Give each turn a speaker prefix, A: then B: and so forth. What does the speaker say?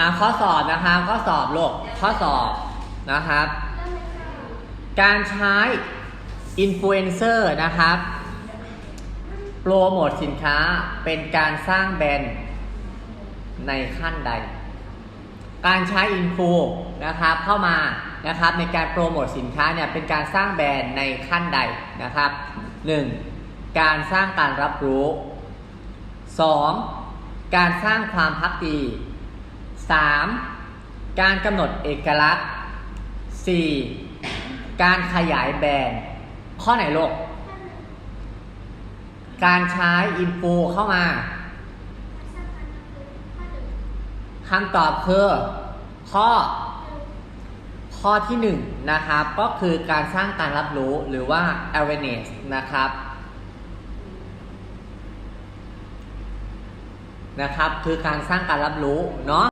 A: อ่าข้อสอบนะครับข้อสอบโลกข้อสอบนะครับ การใช้อินฟลูเอนเซอร์นะครับ โปรโมทสินค้าเป็นการสร้างแบรนด์ในขั้นใด การใช้อินฟูนะครับเข้ามานะครับในการโปรโมทสินค้าเนี่ยเป็นการสร้างแบรนด์ในขั้นใดนะครับ 1. การสร้างการรับรู้ 2. การสร้างความพักดี 3. การกำหนดเอกลักษณ์ 4. การขยายแบรนด์ ข้อไหนลูก การใช้อินฟูเข้ามาคำตอบคือข้อ ข้อที่หนึ่งนะครับ ก็คือการสร้างการรับรู้หรือว่า awareness นะครับนะครับ คือการสร้างการรับรู้เนาะ